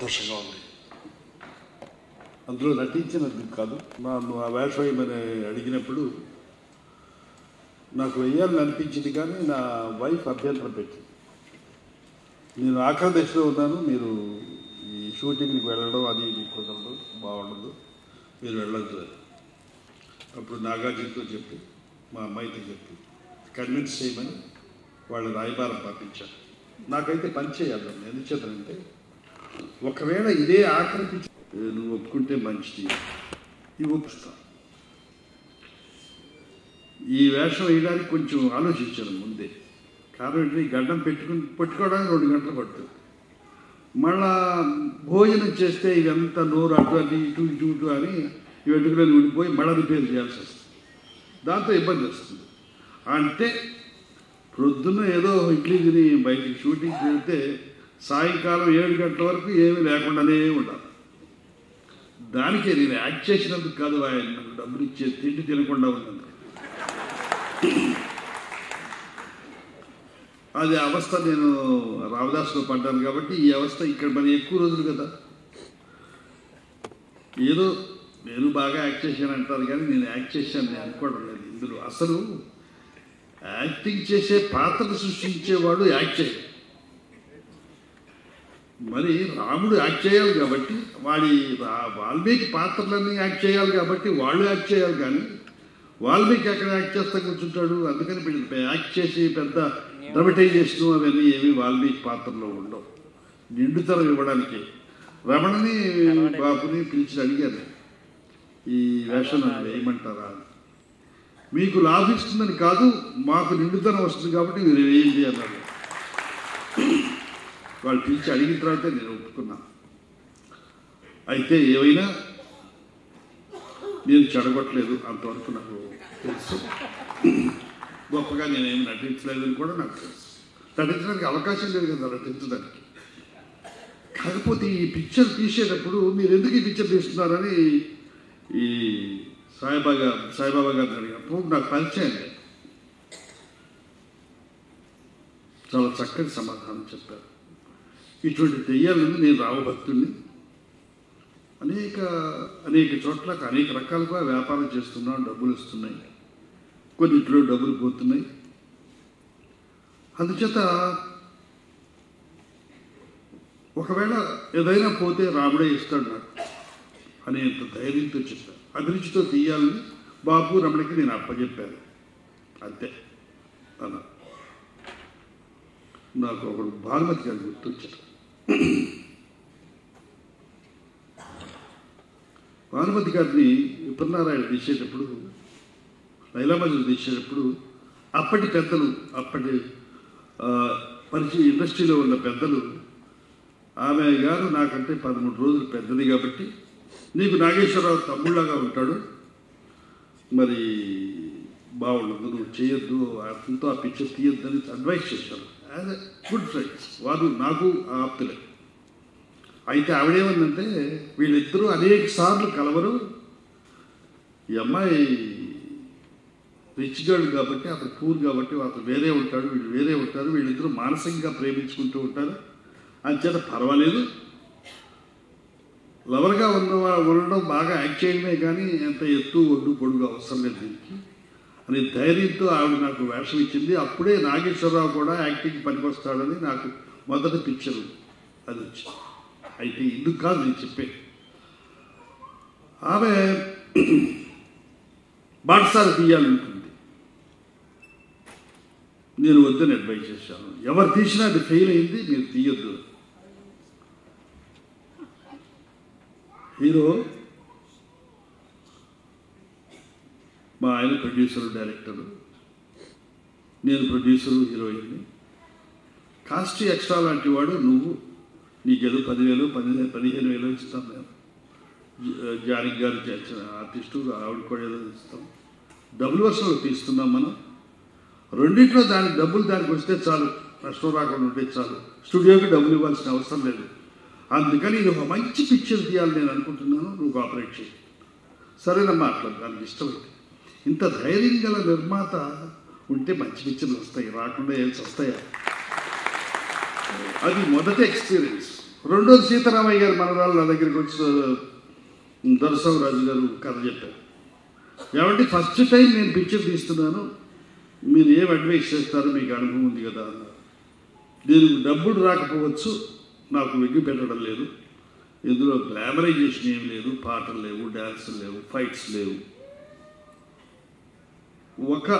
సంతోషంగా ఉంది. అందులో నటించినందుకు కాదు. నన్ను ఆ వేషమని అడిగినప్పుడు నాకు వెయ్యాలని అనిపించింది కానీ నా వైఫ్ అభ్యంతరం పెట్టింది. నేను ఆఖరి దశలో ఉన్నాను. మీరు ఈ షూటింగ్కి వెళ్ళడం అది ఇది కుదరదు బాగుండదు. మీరు వెళ్ళొద్దు అప్పుడు నాగార్జునతో చెప్పి మా అమ్మాయితో చెప్పి కన్విన్స్ చేయమని వాళ్ళ రాయబారం పంపించాను నాకైతే పని చేయాలి. ఎందుచేతంటే ఒకవేళ ఇదే ఆఖరి నువ్వు ఒప్పుకుంటే మంచిది. ఇవి ఒప్పుస్తాను ఈ వేషం వేయడానికి కొంచెం ఆలోచించాను ముందే. కారణం ఈ గడ్డం పెట్టుకుని పట్టుకోవడానికి రెండు గంటలు పడుతుంది. మళ్ళా భోజనం చేస్తే ఇదంతా నోరు అటు అటు ఇటు ఇటు ఇటు అని ఈ వెంట్రుకలను ఉండిపోయి మళ్ళీ రిపేర్ చేయాల్సి వస్తుంది. దాంతో ఇబ్బంది వస్తుంది. అంటే ప్రొద్దున ఏదో ఇడ్లీ తిని బయటికి షూటింగ్కి వెళ్తే సాయంకాలం ఏడు గంటల వరకు ఏమీ లేకుండానే ఉండాలి దానికే నేను యాక్ట్ చేసినందుకు కాదు ఆయన నాకు డబ్బులు ఇచ్చే తిండి తినకుండా ఉన్నది అది అవస్థ నేను రామదాస్లో పడ్డాను కాబట్టి ఈ అవస్థ ఇక్కడ మరి ఎక్కువ రోజులు కదా. ఏదో నేను బాగా యాక్ట్ చేశాను అంటారు కానీ నేను యాక్ట్ చేశాను నేను అనుకోవడం లేదు. ఇందులో అసలు యాక్టింగ్ చేసే పాత్రను సృష్టించేవాడు యాక్ట్ చేయడు. మరి రాముడు యాక్ట్ చేయాలి కాబట్టి వాడి వాల్మీకి పాత్రలన్నీ యాక్ట్ చేయాలి కాబట్టి వాళ్ళు యాక్ట్ చేయాలి కానీ వాల్మీకి ఎక్కడ యాక్ట్ చేస్తా కూర్చుంటాడు? అందుకని యాక్ట్ చేసి పెద్ద డ్రమటైజేషన్ అవన్నీ ఏమి వాల్మీకి పాత్రలో ఉండవు. నిండుతనం ఇవ్వడానికి. రమణని బాపుని పిలిచి అడిగారు ఈ వేషం వేయమంటారా మీకు లాభిస్తుందని కాదు మాకు నిండుతనం వస్తుంది కాబట్టి మీరు వేయండి అన్నారు వాళ్ళు పిలిచి అడిగిన తర్వాత నేను ఒప్పుకున్నా. అయితే ఏవైనా నేను చెడగొట్టలేదు అంతవరకు నాకు తెలుసు. గొప్పగా నేనేమి నటించలేదని కూడా నాకు తెలుసు. నటించడానికి అవకాశం లేదు కదా నటించడానికి కాకపోతే ఈ పిక్చర్ తీసేటప్పుడు మీరు ఎందుకు ఈ పిక్చర్ తీస్తున్నారని ఈ సాయిబాబా సాయిబాబా గారిని అడిగినప్పుడు నాకు పరిచయం లేదు. చాలా చక్కటి సమాధానం చెప్పారు. ఇటువంటి దెయ్యాలను నేను రావభక్తుడిని అనేక అనేక చోట్ల అనేక రకాలుగా వ్యాపారం చేస్తున్నాను డబ్బులు వస్తున్నాయి. కొన్నింటిలో డబ్బులు పోతున్నాయి. అందుచేత ఒకవేళ ఏదైనా పోతే రాముడే ఇస్తాడు నాకు అనేంత ధైర్యంతో చెప్పాను అభిరుచితో తీయాలని బాబు రమణకి నేను అప్పచెప్పాను అంతే. అలా. నాకు ఒకడు భానుమతి గారు గుర్తొచ్చారు. భానుమతి గారిని విప్రనారాయణ తీసేటప్పుడు లైలామజులు తీసేటప్పుడు అప్పటి పెద్దలు అప్పటి పరిచయ ఇండస్ట్రీలో ఉన్న పెద్దలు ఆమె గారు నాకంటే పదమూడు రోజులు పెద్దది కాబట్టి నీకు నాగేశ్వరరావు తమ్ముళ్ళగా ఉంటాడు. మరి బాగుండదు నువ్వు చేయొద్దు అతనితో ఆ పిక్చర్ తీయొద్దని అని అడ్వైస్ చేశారు. యాజ్ ఎ గుడ్ ఫ్రెండ్స్ వారు నాకు ఆప్తులే. అయితే ఆవిడేమందంటే వీళ్ళిద్దరూ అనేక సార్లు కలవరు. ఈ అమ్మాయి రిచ్ గర్ల్ కాబట్టి అతను పూర్ కాబట్టి అతను వేరే ఉంటాడు వీళ్ళు వేరే ఉంటారు వీళ్ళిద్దరూ మానసికంగా ప్రేమించుకుంటూ ఉంటారు. అంచేత పర్వాలేదు. లవర్గా ఉన్న ఉండడం బాగా యాక్ట్ చేయడమే కానీ ఎంత ఎత్తు ఒడ్డు పొడుగు అవసరం లేదు దీనికి. అనే ధైర్యంతో ఆవిడ నాకు వేషం ఇచ్చింది. అప్పుడే నాగేశ్వరరావు కూడా యాక్టింగ్ పనికొస్తాడని నాకు మొదటి పిక్చర్ అది వచ్చింది. అయితే ఇందుకు కాదు నేను చెప్పేది. ఆమె బాటసారి తీయాలనుకుంది నేను వద్దని అడ్వైజ్ చేశాను. ఎవరు తీసినా అది ఫెయిల్ అయింది మీరు తీయొద్దు. హీరో మా ఆయన ప్రొడ్యూసర్ డైరెక్టర్ నేను ప్రొడ్యూసర్ హీరోయిన్ని కాస్ట్ ఎక్స్ట్రా లాంటి వాడు నువ్వు. నీకేదో పదివేలు పదిహేను పదిహేను వేలు ఇస్తాం మేము. జ- జానకి గారు చేసిన ఆర్టిస్టు ఆవిడ కూడా ఏదో ఇస్తాం. డబుల్ వర్షంలో తీస్తున్నాం మనం. రెండింటిలో దానికి డబ్బులు దానికి వస్తే చాలు. నష్టం రాకుండా ఉంటే చాలు. స్టూడియోకి డబ్బులు ఇవ్వాల్సిన అవసరం లేదు. అందుకని నేను ఒక మంచి పిక్చర్ తీయాలని నేను అనుకుంటున్నాను. నువ్వు ఆపరేట్ చేయి. సరేనమ్మా అట్లా దానికి ఇష్టమైతే. ఇంత ధైర్యం గల నిర్మాత ఉంటే మంచి పిక్చర్లు వస్తాయి రాకుండా ఏం వస్తాయా అది మొదటి ఎక్స్పీరియన్స్ రెండోది సీతారామయ్య గారు మనరాలు నా దగ్గరికి వచ్చి దర్శవరాజు గారు కథ చెప్పారు. ఏమంటే ఫస్ట్ టైం నేను పిక్చర్ తీస్తున్నాను మీరు ఏం అడ్వైస్ చేస్తారో మీకు అనుభవం ఉంది కదా అన్నారు. దీనికి డబ్బులు రాకపోవచ్చు నాకు వెగ్గి పెట్టడం లేదు. ఇందులో గ్లామరైజేషన్ ఏం లేదు పాటలు లేవు డ్యాన్సులు లేవు ఫైట్స్ లేవు. ఒక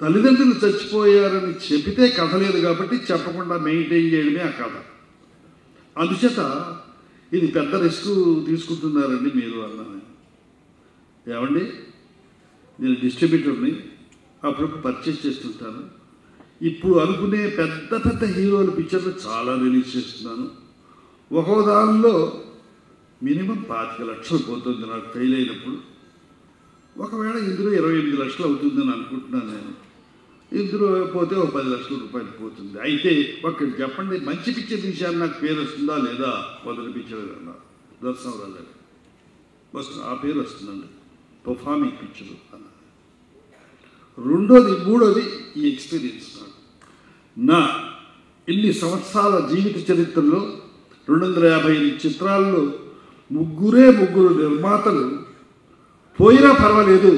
తల్లిదండ్రులు చచ్చిపోయారని చెబితే కథ లేదు కాబట్టి చెప్పకుండా మెయింటైన్ చేయడమే ఆ కథ. అందుచేత ఇది పెద్ద రిస్క్ తీసుకుంటున్నారండి మీరు అన్నాను. ఏమండి? నేను డిస్ట్రిబ్యూటర్ని అప్పుడప్పుడు పర్చేస్ చేస్తుంటాను. ఇప్పుడు అనుకునే పెద్ద పెద్ద హీరోల పిక్చర్లు చాలా రిలీజ్ చేస్తున్నాను. ఒక్కో దానిలో మినిమం పాతిక లక్షలు పోతుంది నాకు ఫెయిల్ అయినప్పుడు. ఒకవేళ ఇందులో ఇరవై ఎనిమిది లక్షలు అవుతుందని అనుకుంటున్నాను నేను. ఇందులో పోతే ఒక పది లక్షల రూపాయలు పోతుంది. అయితే ఒకటి చెప్పండి మంచి పిక్చర్ తీశాను నాకు పేరు వస్తుందా లేదా? మొదటి పిక్చర్ అన్నా దర్శనం రాలేదు వస్తుంది ఆ పేరు వస్తుందండి. పర్ఫార్మింగ్ పిక్చర్ అన్న రెండోది మూడోది ఈ ఎక్స్పీరియన్స్ నాకు. నా ఇన్ని సంవత్సరాల జీవిత చరిత్రలో రెండు వందల యాభై ఎనిమిది చిత్రాల్లో ముగ్గురే ముగ్గురు నిర్మాతలు పోయినా పర్వాలేదు.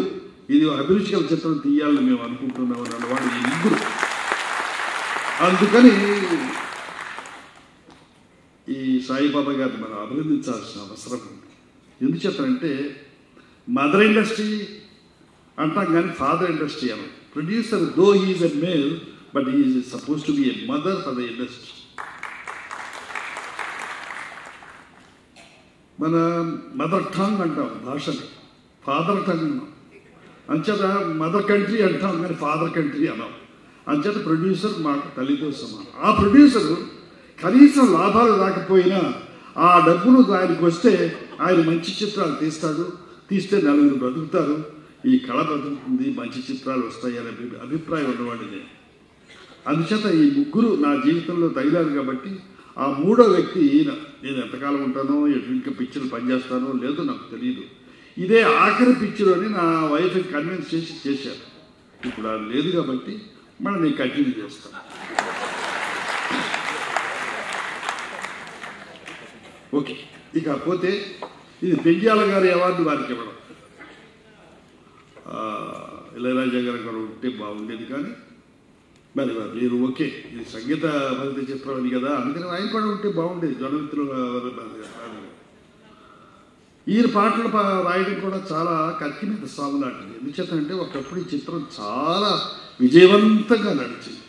ఇది అభిరుచికల చిత్రం తీయాలని మేము అనుకుంటున్నాం అన్నవాడు ఈ ముగ్గురు. అందుకని ఈ సాయిబాబా గారిని మనం అభినందించాల్సిన అవసరం ఉంది. ఎందుచేతంటే మదర్ ఇండస్ట్రీ అంటాం కానీ ఫాదర్ ఇండస్ట్రీ అని producer though he's a male but he's supposed to be a mother for the industry మన మదర్ టంగ్ అంటాం భాషని. ఫాదర్ టంగ్ అంచేత మదర్ కంట్రీ అంటాం కానీ ఫాదర్ కంట్రీ అన్నాం అంచేత ప్రొడ్యూసర్ మాకు తల్లితో సమానం ఆ ప్రొడ్యూసర్ కనీసం లాభాలు రాకపోయినా ఆ డబ్బులు ఆయనకు వస్తే ఆయన మంచి చిత్రాలు తీస్తాడు. తీస్తే నలుగురు బ్రతుకుతారు. ఈ కళ బ్రతుకుతుంది మంచి చిత్రాలు వస్తాయి అనే అభిప్రాయం ఉన్నవాడిదే అందుచేత ఈ ముగ్గురు నా జీవితంలో తగిలారు కాబట్టి ఆ మూడో వ్యక్తి ఈయన నేను ఎంతకాలం ఉంటానో ఎటు ఇంకా పనిచేస్తానో లేదో నాకు తెలియదు ఇదే ఆఖరి పిక్చర్ అని నా వైఫ్ని కన్విన్స్ చేసి చేశారు. ఇప్పుడు అది లేదు కాబట్టి మనం నేను కంటిన్యూ చేస్తాను ఓకే ఇక పోతే ఇది పెంజాల గారి అవార్డు వారికి ఇవ్వడం. ఇళయరాజా గారు ఉంటే బాగుండేది కానీ మరి మరి మీరు ఓకే ఇది సంగీత భరిత చిత్రం కదా అందుకని ఆయన కూడా ఉంటే బాగుండేది జనమిత్రులు ఈయన పాటలు పా- రాయడం కూడా చాలా కత్తి మీద సాగు లాంటిది. ఎందుచేతంటే ఒకప్పుడు ఈ చిత్రం చాలా విజయవంతంగా నడిచింది.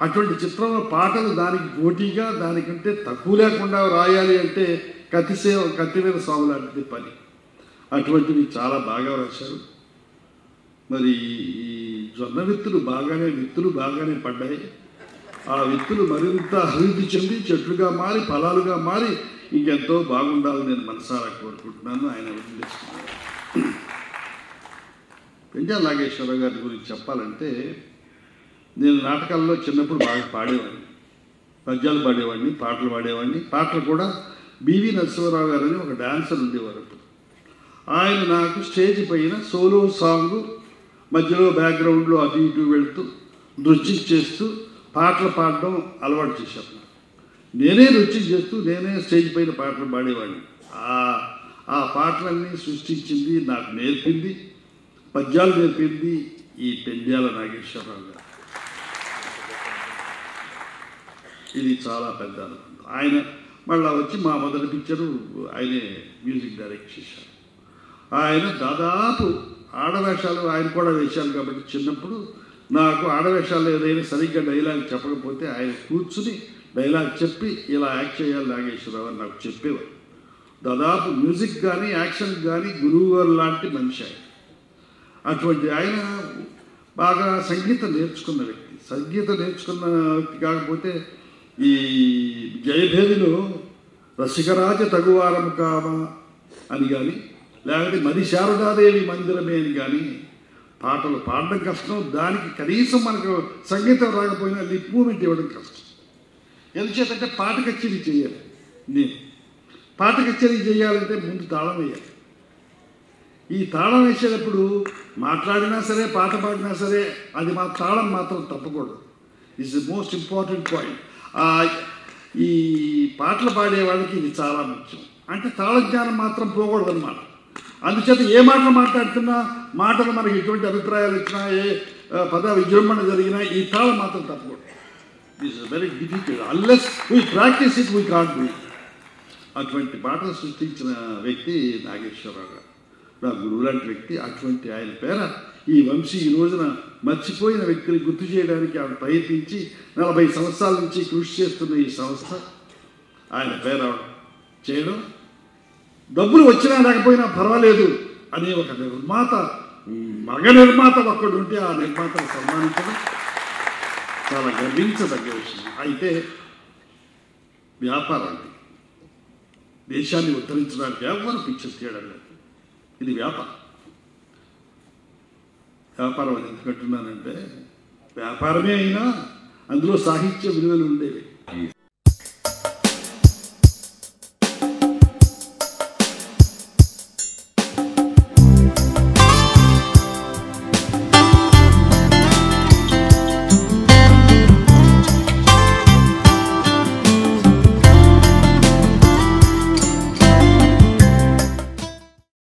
అటువంటి చిత్రంలో పాటలు దానికి పోటీగా దానికంటే తక్కువ లేకుండా రాయాలి అంటే కత్తిసే కత్తి మీద సాగు లాంటిది పని. అటువంటివి చాలా బాగా రాశారు. మరి ఈ జొన్న విత్తులు బాగానే విత్తులు బాగానే పడ్డాయి. ఆ విత్తులు మరింత అభివృద్ధి చెంది చెట్లుగా మారి ఫలాలుగా మారి ఇంకెంతో బాగుండాలని నేను మనసారా కోరుకుంటున్నాను. ఆయన వదిలేస్తున్నాను పెంజా నాగేశ్వరరావు గారి గురించి చెప్పాలంటే నేను నాటకాల్లో చిన్నప్పుడు బాగా పాడేవాడిని. పద్యాలు పాడేవాడిని పాటలు పాడేవాడిని. పాటలు కూడా బివి నరసింహరావు గారు అని ఒక డాన్సర్ ఉండేవారు అప్పుడు. ఆయన నాకు స్టేజ్ పైన సోలో సాంగ్ మధ్యలో బ్యాక్గ్రౌండ్లో అటు ఇటు వెళ్తూ నృత్యం చేస్తూ పాటలు పాడడం అలవాటు చేశాను నేనే నృత్యం చేస్తూ నేనే స్టేజ్ పైన పాటలు పాడేవాడిని. ఆ ఆ పాటలన్నీ సృష్టించింది నాకు నేర్పింది పద్యాలు నేర్పింది ఈ పెండ్యాల నాగేశ్వరరావు గారు. ఇది చాలా పెద్ద ఆయన మళ్ళా వచ్చి మా మొదటి పిక్చరు ఆయనే మ్యూజిక్ డైరెక్ట్ చేశారు. ఆయన దాదాపు ఆడవేషాలు ఆయన కూడా వేశాను కాబట్టి చిన్నప్పుడు నాకు ఆడవేషాలు ఏదైనా సరిగ్గా డైలాగ్ చెప్పకపోతే ఆయన కూర్చుని డైలాగ్ చెప్పి ఇలా యాక్ట్ చేయాలి నాగేశ్వరరావు అని నాకు చెప్పేవారు. దాదాపు మ్యూజిక్ కానీ యాక్షన్ కానీ గురువు గారు లాంటి మనిషి ఆయన. అటువంటి ఆయన బాగా సంగీతం నేర్చుకున్న వ్యక్తి. సంగీతం నేర్చుకున్న వ్యక్తి కాకపోతే ఈ జయభేదిలో రసికరాజ తగువారం కావా అని కానీ లేకపోతే మది శారదాదేవి మందిరమే అని కానీ పాటలు పాడడం కష్టం దానికి కనీసం మనకు సంగీతం రాకపోయినా లిప్ మూమెంట్ ఇవ్వడం కష్టం. ఎందుచేతంటే పాట కచేరీ చేయాలి. నేను పాట కచేరీ చేయాలంటే ముందు తాళం వేయాలి. ఈ తాళం వేసేటప్పుడు మాట్లాడినా సరే పాట పాడినా సరే అది మా తాళం మాత్రం తప్పకూడదు. Is the most important point ఈ పాటలు పాడే వాళ్ళకి ఇది చాలా ముఖ్యం. అంటే తాళ జ్ఞానం మాత్రం పోకూడదన్నమాట. అందుచేత ఏ మాటలు మాట్లాడుతున్నా మాటలు మనకి ఎటువంటి అభిప్రాయాలు ఇచ్చినా ఏ పద విజృంభణ జరిగినా ఈ తాళం మాత్రం తప్పకూడదు. This is very difficult unless we practice it we can't do అటువంటి పాటలు సృష్టించిన వ్యక్తి నాగేశ్వరరావు గారు. నా గురువు లాంటి వ్యక్తి అటువంటి ఆయన పేర ఈ వంశీ ఈ రోజున మర్చిపోయిన వ్యక్తిని గుర్తు చేయడానికి ఆవిడ ప్రయత్నించి నలభై సంవత్సరాల నుంచి కృషి చేస్తున్న ఈ సంస్థ. ఆయన పేర చేయడం డబ్బులు వచ్చినా లేకపోయినా పర్వాలేదు అనే ఒక నిర్మాత మగ నిర్మాత ఒక్కడు ఉంటే ఆ నిర్మాతను సన్మానించడం చాలా గర్వించదగ్గ విషయం. అయితే వ్యాపారం దేశాన్ని ఉద్ధరించడానికి ఎవరు పిక్చర్స్ చేయడం లేదు. ఇది వ్యాపారం. వ్యాపారం అని ఎందుకంటున్నానంటే వ్యాపారమే అయినా అందులో సాహిత్య విలువలు ఉండేవి. ఈ